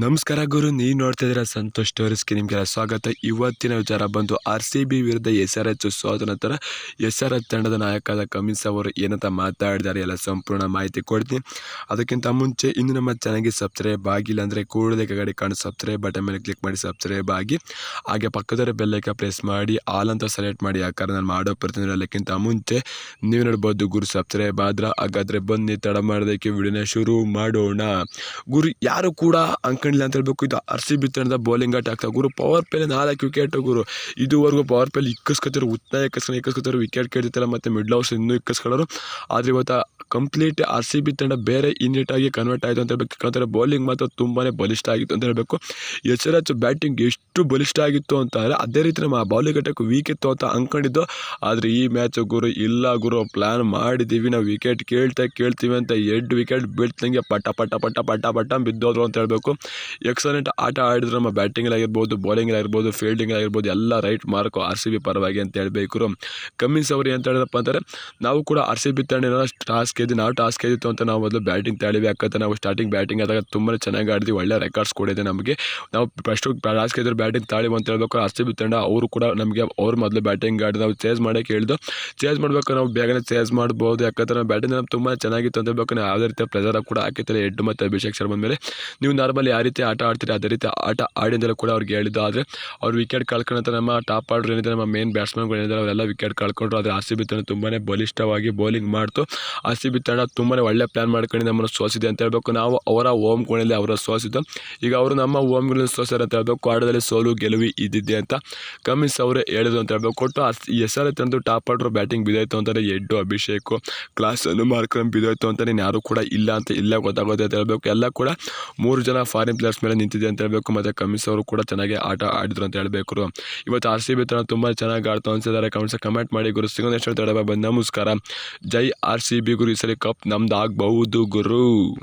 ನಮಸ್ಕಾರ ಗುರು, ನೀವು ನೋಡ್ತಾ ಇದ್ದೀರಾ ಸಂತೋಷ್ ಸ್ಟೋರೀಸ್ಗೆ ನಿಮಗೆಲ್ಲ ಸ್ವಾಗತ. ಇವತ್ತಿನ ವಿಚಾರ ಬಂದು ಆರ್ ಸಿ ಬಿ ವಿರುದ್ಧ ಎಸ್ ಆರ್ ಎಚ್ ಸೋತ ನಂತರ ಎಸ್ ಆರ್ ಎಚ್ ತಂಡದ ನಾಯಕರಾದ ಕಮಿನ್ಸ್ ಅವರು ಏನಂತ ಮಾತಾಡಿದ್ದಾರೆ ಎಲ್ಲ ಸಂಪೂರ್ಣ ಮಾಹಿತಿ ಕೊಡ್ತೀನಿ. ಅದಕ್ಕಿಂತ ಮುಂಚೆ ಇನ್ನು ನಮ್ಮ ಚಾನಲ್ಗೆ ಸಬ್ಸ್ಕ್ರೈಬ್ ಆಗಿಲ್ಲ ಅಂದರೆ ಕೂಡಲೇ ಕಡೆ ಕಾಣೋ ಸಬ್ಸ್ಕ್ರೈಬ್ ಬಟನ್ ಮೇಲೆ ಕ್ಲಿಕ್ ಮಾಡಿ ಸಬ್ಸ್ಕ್ರೈಬ್ ಆಗಿ. ಹಾಗೆ ಪಕ್ಕದವರ ಬೆಲ್ಲೈಕ ಪ್ರೆಸ್ ಮಾಡಿ ಆಲ್ ಅಂತ ಸೆಲೆಕ್ಟ್ ಮಾಡಿ ಯಾಕಂದ್ರೆ ನಾನು ಮಾಡೋ ಪ್ರತಿನಿಧಿ ಎಲ್ಲಕ್ಕಿಂತ ಮುಂಚೆ ನೀವು ನೋಡ್ಬೋದು ಗುರು ಸಬ್ಸ್ಕ್ರೈಬ್ ಆದ್ರೆ ಹಾಗಾದರೆ ಬನ್ನಿ, ತಡ ಮಾಡೋದಕ್ಕೆ ವಿಡಿಯೋನ ಶುರು ಮಾಡೋಣ. ಗುರು, ಯಾರು ಕೂಡ ಅನ್ಕೊಂಡಿಲ್ಲ ಅಂತ ಹೇಳ್ಬೇಕು. ಇದು ಆರ್ ಸಿ ಬೌಲಿಂಗ್ ಆಟ ಆಗ್ತಾ ಗುರು ಪವರ್ ಪ್ಲೇ ನಾಲ್ಕು ವಿಕೆಟ್ ಗುರು. ಇದುವರೆಗೂ ಪವರ್ ಪ್ಲೇಲಿ ಇಕ್ಕಿಸ್ಕೊತಾರೆ ಉತ್ತಮ ಇಕ್ಕಿಸ್ಕೊಂಡು ಇಕ್ಕಿಸ್ಕೊತಾರೆ ವಿಕೆಟ್ ಕೇಳ್ತಿರ್ತಾರೆ ಮತ್ತು ಮಿಡ್ಲ್ ಹೌಸ್ ಇನ್ನೂ ಇಕ್ಕಿಸ್ಕೊಳ್ಳೋರು ಆದರೆ ಇವತ್ತು ಕಂಪ್ಲೀಟ್ ಆರ್ ಸಿ ಬಿ ತಂಡ ಬೇರೆ ಯೂನಿಟಾಗಿ ಕನ್ವರ್ಟ್ ಆಯಿತು ಅಂತ ಹೇಳ್ಬೇಕು. ಯಾಕಂದರೆ ಬೌಲಿಂಗ್ ಮಾತ್ರ ತುಂಬಾ ಬಲಿಷ್ಠ ಆಗಿತ್ತು ಅಂತ ಹೇಳಬೇಕು. ಎಚ್ ಆರ್ ಬ್ಯಾಟಿಂಗ್ ಎಷ್ಟು ಬಲಿಷ್ಠ ಆಗಿತ್ತು ಅಂತಂದರೆ ಅದೇ ರೀತಿ ನಮ್ಮ ಬೌಲಿಂಗ್ ಅಟ್ಯಾಕ್ ವೀಕ್ ಇತ್ತು ಅಂತ ಅಂದ್ಕೊಂಡಿದ್ದು. ಆದರೆ ಈ ಮ್ಯಾಚ್ ಗುರು, ಇಲ್ಲ ಗುರು ಪ್ಲ್ಯಾನ್ ಮಾಡಿದ್ದೀವಿ. ನಾವು ವಿಕೆಟ್ ಕೇಳ್ತಾ ಕೇಳ್ತೀವಿ ಅಂತ ಎರಡು ವಿಕೆಟ್ ಬೀಳ್ತಂಗೆ ಪಟ ಪಟ ಪಟ ಪಟ ಪಟ ಬಿದ್ದೋದ್ರು ಅಂತ ಹೇಳಬೇಕು. ಎಕ್ಸಲೆಂಟ್ ಆಟ ಆಡಿದ್ರು, ನಮ್ಮ ಬ್ಯಾಟಿಂಗ್ ಆಗಿರ್ಬೋದು ಬೌಲಿಂಗ್ ಆಗಿರ್ಬೋದು ಫೀಲ್ಡಿಂಗ್ ಆಗಿರ್ಬೋದು ಎಲ್ಲ right mark R C B ಪರವಾಗಿ ಅಂತ ಹೇಳಬೇಕು ಕಮ್ಮಿನ್ಸ್ ಅವರು ಅಂತ ಹೇಳಿದಪ್ಪ ಅಂತಾರೆ ನಾವು ಕೂಡ ಆರ್ ಸಿ ಬಿ ತಂಡ ಟಾಸ್ಕ್ ಇದ್ದು ನಾವು ಟಾಸ್ಕ್ ಇದ್ದಿತ್ತು ಅಂತ ನಾವು ಮೊದಲು ಬ್ಯಾಟಿಂಗ್ ತಾಳಿವಿ ಯಾಕಂತ ನಾವು ಸ್ಟಾರ್ಟಿಂಗ್ ಬ್ಯಾಟಿಂಗ್ ಆದಾಗ ತುಂಬ ಚೆನ್ನಾಗಿ ಆಡಿದ್ವಿ, ಒಳ್ಳೆ ರೆಕಾರ್ಡ್ಸ್ ಕೊಡಿದೆ ನಮಗೆ. ನಾವು ಫಸ್ಟು ಟಾಸ್ಕ್ ಇದ್ದರೆ ಬ್ಯಾಟಿಂಗ್ ತಾಳಿವು ಅಂತ ಹೇಳ್ಬೇಕು ಆರ್ ಸಿ ಬಿ ತಂಡ ಅವರು ಕೂಡ ನಮಗೆ ಅವ್ರು ಮೊದಲು ಬ್ಯಾಟಿಂಗ್ ಆಡಿ, ನಾವು ಚೇಸ್ ಮಾಡೋಕ್ಕೆ ಹೇಳಿದ್ದು. ಚೇಸ್ ಮಾಡಬೇಕು ನಾವು ಬೇಗನೆ ಚೇಸ್ ಮಾಡ್ಬೋದು, ಯಾಕಂದ್ರೆ ನಾವು ಬ್ಯಾಟಿಂಗ್ ನಮ್ಗೆ ತುಂಬ ಚೆನ್ನಾಗಿತ್ತು ಅಂತ ಹೇಳ್ಬೇಕು, ನಾವು ಯಾವುದೇ ರೀತಿಯ ಪ್ರೆಸರ್ ಕೂಡ ಹಾಕಿರ್ತಾರೆ ಎಡ್ಡು ಮತ್ತು ಅಭಿಷೇಕ್ ಶರ್ಮಾ ಮೇಲೆ. ನೀವು ನಾರ್ಮಲ್ ಯಾವ ರೀತಿ ಆಟ ಆಡ್ತೀರಿ, ಅದೇ ರೀತಿ ಆಟ ಆಡಿಂದಲೂ ಕೂಡ ಅವ್ರಿಗೆ ಹೇಳಿದ್ದು. ಆದರೆ ಅವ್ರು ವಿಕೆಟ್ ಕಳ್ಕೊಂಡಂತ ನಮ್ಮ ಟಾಪ್ ಆರ್ಡರ್ ಏನಿದೆ, ನಮ್ಮ ಮೇನ್ ಬ್ಯಾಟ್ಸ್ಮನ್ಗಳು ಏನಿದ್ದಾರೆ, ಅವರೆಲ್ಲ ವಿಕೆಟ್ ಕಳ್ಕೊಂಡ್ರು. ಆದರೆ ಆರ್ ಸಿ ತಂಡ ತುಂಬಾ ಬಲಿಷ್ಠವಾಗಿ ಬೌಲಿಂಗ್ ಮಾಡ್ತು. ಆರ್ ಸಿ ತಂಡ ತುಂಬಾ ಒಳ್ಳೆ ಪ್ಲ್ಯಾನ್ ಮಾಡ್ಕೊಂಡು ನಮ್ಮನ್ನು ಸೋಸಿದೆ ಅಂತ ಹೇಳ್ಬೇಕು. ನಾವು ಅವರ ಓಮ್ ಕೋಣೆಯಲ್ಲಿ ಅವರ ಸೋಸಿದ್ದು. ಈಗ ಅವರು ನಮ್ಮ ಓಮ್ಗಳಲ್ಲಿ ಸೋಸಿದ್ರೆ ಅಂತ ಹೇಳ್ಬೇಕು. ಆಟದಲ್ಲಿ ಸೋಲು, ಗೆಲುವು ಇದ್ದಿದ್ದೆ ಅಂತ ಕಮಿನ್ಸ್ ಅವರೇ ಹೇಳಿದ್ರು ಅಂತ ಹೇಳ್ಬೇಕು. ಕೊಟ್ಟು ಎಸ್ ಆರ್ ತಂದು ಟಾಪ್ ಆರ್ಡರ್ ಬ್ಯಾಟಿಂಗ್ ಬಿದ್ದಾಯ್ತು ಅಂತಾರೆ ಎಡ್ಡು ಕ್ಲಾಸ್ ಕ್ಲಾಸನ್ನು ಮಾರ್ಕ್ರಮ್ ಬಿದ್ದೋಯ್ತು ಅಂತಾನೆ ಯಾರು ಕೂಡ ಇಲ್ಲ ಅಂತ ಇಲ್ಲ ಗೊತ್ತಾಗುತ್ತೆ ಅಂತ ಹೇಳ್ಬೇಕು. ಎಲ್ಲ ಕೂಡ ಮೂರು ಜನ ಫಾರಿನ್ ಪ್ಲೇಯರ್ಸ್ ಮೇಲೆ ನಿಂತಿದೆ ಅಂತ ಹೇಳಬೇಕು. ಮತ್ತು ಕಮಿಸ್ ಅವರು ಕೂಡ ಚೆನ್ನಾಗಿ ಆಟ ಆಡಿದ್ರು ಅಂತ ಹೇಳಬೇಕು. ಇವತ್ತು ಆರ್ ಸಿ ಬಿ ತಂಡ ತುಂಬ ಚೆನ್ನಾಗಿ ಆಡ್ತು ಅನ್ಸಿದ್ದಾರೆ. ಕಮೆಂಟ್ಸ್ ಕಮೆಂಟ್ ಮಾಡಿ ಗುರು. ಸಿಗೋದು ಎಷ್ಟು ಹೇಳ್ತಾರೆ ನಮಸ್ಕಾರ. ಜೈ ಆರ್ ಸಿ ಬಿ ಗುರು. ಈ ಸಲ ಕಪ್ ನಮ್ದು ಆಗಬಹುದು ಗುರು.